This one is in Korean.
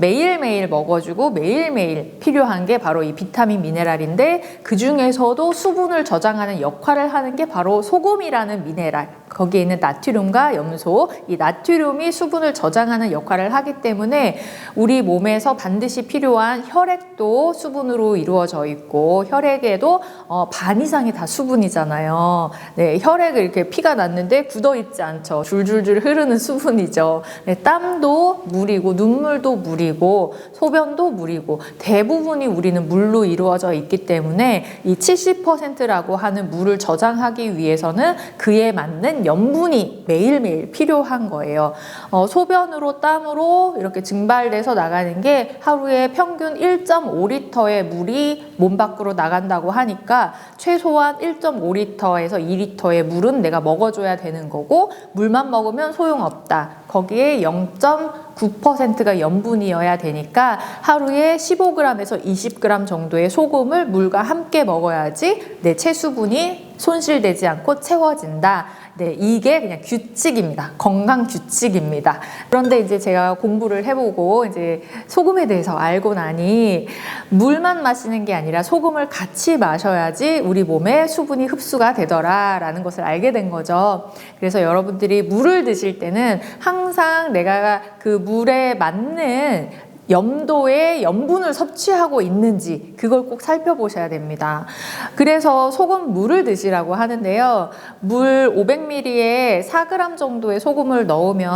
매일매일 먹어주고 매일매일 필요한 게 바로 이 비타민 미네랄인데 그 중에서도 수분을 저장하는 역할을 하는 게 바로 소금이라는 미네랄. 거기에 있는 나트륨과 염소, 이 나트륨이 수분을 저장하는 역할을 하기 때문에 우리 몸에서 반드시 필요한 혈액도 수분으로 이루어져 있고 혈액에도 어, 반 이상이 다 수분이잖아요. 네, 혈액을 이렇게 피가 났는데 굳어 있지 않죠. 줄줄줄 흐르는 수분이죠. 네, 땀도 물이고 눈물도 물이 고 소변도 물이고 대부분이 우리는 물로 이루어져 있기 때문에 이 70%라고 하는 물을 저장하기 위해서는 그에 맞는 염분이 매일매일 필요한 거예요. 어, 소변으로 땀으로 이렇게 증발돼서 나가는 게 하루에 평균 1.5리터의 물이 몸 밖으로 나간다고 하니까 최소한 1.5리터에서 2리터의 물은 내가 먹어줘야 되는 거고 물만 먹으면 소용없다. 거기에 0.9%가 염분이어야 되니까 하루에 15g에서 20g 정도의 소금을 물과 함께 먹어야지 내 체수분이 손실되지 않고 채워진다. 네, 이게 그냥 규칙입니다. 건강 규칙입니다. 그런데 이제 제가 공부를 해보고 이제 소금에 대해서 알고 나니 물만 마시는 게 아니라 소금을 같이 마셔야지 우리 몸에 수분이 흡수가 되더라라는 것을 알게 된 거죠. 그래서 여러분들이 물을 드실 때는 항상 내가 그 물에 맞는 염도의 염분을 섭취하고 있는지 그걸 꼭 살펴보셔야 됩니다. 그래서 소금 물을 드시라고 하는데요. 물 500ml에 4g 정도의 소금을 넣으면